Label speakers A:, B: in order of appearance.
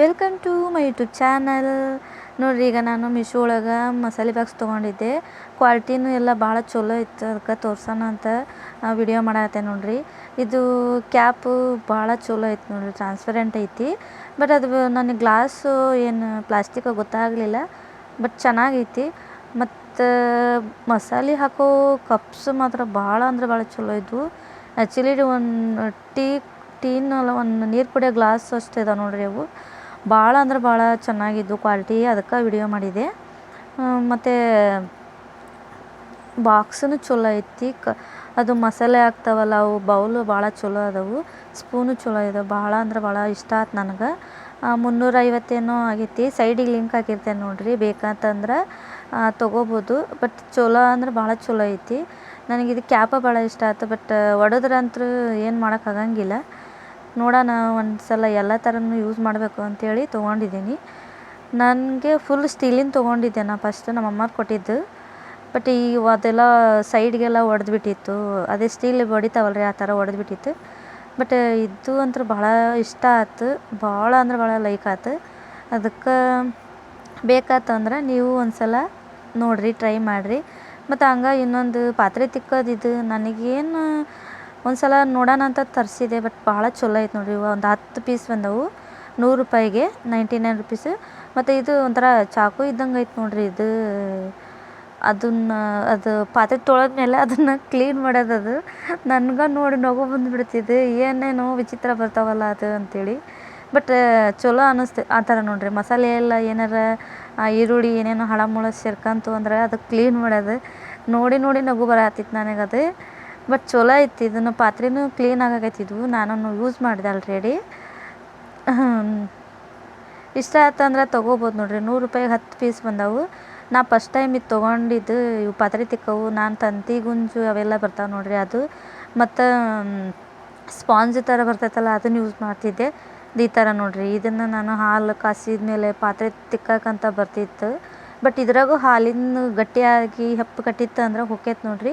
A: Welcome to my YouTube channel ನೋಡ್ರಿ, ಈಗ ನಾನು ಮಿಶೋ ಒಳಗೆ ಮಸಾಲೆ ಬಾಕ್ಸ್ ತೊಗೊಂಡಿದ್ದೆ. ಕ್ವಾಲಿಟಿನೂ ಎಲ್ಲ ಭಾಳ ಚಲೋ ಇತ್ತು, ಅದಕ್ಕೆ ತೋರ್ಸೋಣ ಅಂತ ವಿಡಿಯೋ ಮಾಡತ್ತೆ ನೋಡ್ರಿ. ಇದು ಕ್ಯಾಪು ಭಾಳ ಚಲೋ ಐತೆ ನೋಡ್ರಿ ಟ್ರಾನ್ಸ್ಪರೆಂಟ್ ಐತಿ. ಬಟ್ ಅದು ನನಗೆ ಗ್ಲಾಸು ಏನು ಪ್ಲಾಸ್ಟಿಕ್ ಗೊತ್ತಾಗಲಿಲ್ಲ ಬಟ್ ಚೆನ್ನಾಗೈತಿ. ಮತ್ತು, ಮಸಾಲೆ ಹಾಕೋ ಕಪ್ಸ್ ಮಾತ್ರ ಭಾಳ ಅಂದ್ರೆ ಭಾಳ ಚಲೋ ಇದ್ವು. ಆ್ಯಕ್ಚುಲಿ ಒಂದು ಟೀ ಟೀನಲ್ಲ ಒಂದು ನೀರು ಕುಡಿಯೋ ಗ್ಲಾಸ್ ಅಷ್ಟು ಇದಾವೆ ನೋಡ್ರಿ ಅವು. ಭಾಳ ಅಂದ್ರೆ ಭಾಳ ಚೆನ್ನಾಗಿದ್ದು ಕ್ವಾಲಿಟಿ, ಅದಕ್ಕೆ ವಿಡಿಯೋ ಮಾಡಿದೆ. ಮತ್ತು ಬಾಕ್ಸೂ ಚಲೋ ಐತಿ. ಕ, ಅದು ಮಸಾಲೆ ಆಗ್ತಾವಲ್ಲ, ಅವು ಬೌಲು ಭಾಳ ಚಲೋ ಅದಾವು. ಸ್ಪೂನು ಚಲೋ ಇದಾವೆ ಭಾಳ ಅಂದ್ರೆ ಭಾಳ ಇಷ್ಟ ಆಯ್ತು ನನಗೆ. ಮುನ್ನೂರೈವತ್ತೇನೋ ಆಗೈತಿ. ಸೈಡಿಗೆ ಲಿಂಕ್ ಹಾಕಿರ್ತೇನೆ ನೋಡಿರಿ, ಬೇಕಂತಂದ್ರೆ ತೊಗೋಬೋದು. ಬಟ್ ಚಲೋ ಅಂದ್ರೆ ಭಾಳ ಚಲೋ ಐತಿ. ನನಗಿದು ಇದು ಕ್ಯಾಪ ಭಾಳ ಇಷ್ಟ ಆಯ್ತು ಬಟ್ ಒಡೆದ್ರಂತೂ ಏನು ಮಾಡೋಕ್ಕಾಗಂಗಿಲ್ಲ ನೋಡೋಣ ಒಂದು ಸಲ ಎಲ್ಲ ಥರನೂ ಯೂಸ್ ಮಾಡಬೇಕು ಅಂಥೇಳಿ ತೊಗೊಂಡಿದ್ದೀನಿ. ನನಗೆ ಫುಲ್ ಸ್ಟೀಲಿಂದು ತೊಗೊಂಡಿದ್ದೆ ನಾ ಫಸ್ಟ್ ನಮ್ಮಮ್ಮ ಕೊಟ್ಟಿದ್ದು. ಬಟ್ ಈ ಅದೆಲ್ಲ ಸೈಡ್ಗೆಲ್ಲ ಒಡೆದ್ಬಿಟ್ಟಿತ್ತು. ಅದೇ ಸ್ಟೀಲ್ ಹೊಡಿತಾವಲ್ರಿ ಆ ಥರ ಒಡೆದ್ಬಿಟ್ಟಿತ್ತು. ಬಟ್ ಇದು ಅಂತೂ ಭಾಳ ಇಷ್ಟ ಆಯ್ತು ಭಾಳ ಅಂದ್ರೆ ಭಾಳ ಲೈಕ್ ಆಯ್ತು ಅದಕ್ಕೆ ಬೇಕಾತಂದ್ರೆ ನೀವು ಒಂದು ಸಲ ನೋಡಿರಿ ಟ್ರೈ ಮಾಡಿರಿ. ಮತ್ತು ಹಂಗೆ ಇನ್ನೊಂದು ಪಾತ್ರೆ ತಿಕ್ಕೋದಿದು ನನಗೇನು ಒಂದು ಸಲ ನೋಡೋಣ ಅಂತ ತರಿಸಿದೆ, ಬಟ್ ಭಾಳ ಚಲೋ ಐತೆ ನೋಡಿರಿ. ಒಂದು ಹತ್ತು ಪೀಸ್ ಬಂದವು. ನೂರು ರೂಪಾಯಿಗೆ ನೈಂಟಿ ನೈನ್ ರುಪೀಸ್. ಮತ್ತು ಇದು ಒಂಥರ ಚಾಕು ಇದ್ದಂಗೆ ಐತೆ ನೋಡಿರಿ. ಇದು, ಅದನ್ನು, ಅದು ಪಾತ್ರೆ ತೊಳೆದ ಮೇಲೆ ಅದನ್ನು ಕ್ಲೀನ್ ಮಾಡೋದು ಅದು. ನನ್ಗೆ ನೋಡಿ ನಗು ಬಂದುಬಿಡ್ತಿದ್ದು ಏನೇನೋ ವಿಚಿತ್ರ ಬರ್ತಾವಲ್ಲ ಅದು ಅಂಥೇಳಿ ಬಟ್, ಚಲೋ ಅನ್ನಿಸ್ತು ಆ ಥರ ನೋಡಿರಿ. ಮಸಾಲೆ ಎಲ್ಲ ಏನಾರ ಈರುಳ್ಳಿ ಏನೇನೋ ಹಳ ಮುಳ ಸೇರ್ಕಂತು ಅಂದ್ರೆ ಅದು ಕ್ಲೀನ್ ಮಾಡೋದು. ನೋಡಿ ನೋಡಿ ನಗು ಬರತ್ತಿತ್ತು ನನಗೆ ಅದು ಬಟ್ ಚಲೋ ಐತಿ, ಇದನ್ನು ಪಾತ್ರೆನೂ ಕ್ಲೀನ್ ಆಗಾಕತ್ತಿದ್ವು ನಾನು ಯೂಸ್ ಮಾಡಿದೆ ಆಲ್ರೆಡಿ ಇಷ್ಟ ಆತಂದ್ರೆ ತೊಗೋಬೋದು ನೋಡಿರಿ. ನೂರು ರೂಪಾಯಿಗೆ ಹತ್ತು ಪೀಸ್ ಬಂದವು. ನಾ ಫಸ್ಟ್ ಟೈಮ್ ಇದು ತೊಗೊಂಡಿದ್ದು, ಇವು ಪಾತ್ರೆ ತಿಕ್ಕವು. ನಾನು ತಂತಿ, ಗುಂಜು ಅವೆಲ್ಲ ಬರ್ತಾವೆ ನೋಡಿರಿ ಅದು. ಮತ್ತು ಸ್ಪಾಂಜ್ ಥರ ಬರ್ತೈತಲ್ಲ, ಅದನ್ನು ಯೂಸ್ ಮಾಡ್ತಿದ್ದೆ. ಈ ಥರ ನೋಡಿರಿ. ಇದನ್ನು ನಾನು ಹಾಲು ಕಾಸಿದ ಮೇಲೆ ಪಾತ್ರೆ ತಿಕ್ಕಂತ ಬರ್ತಿತ್ತು. ಬಟ್ ಇದ್ರಾಗೂ ಹಾಲಿನ ಗಟ್ಟಿಯಾಗಿ ಹೆಪ್ಪು ಕಟ್ಟಿತ್ತು ಅಂದ್ರೆ ಹೊಕ್ಕೈತೆ ನೋಡಿರಿ.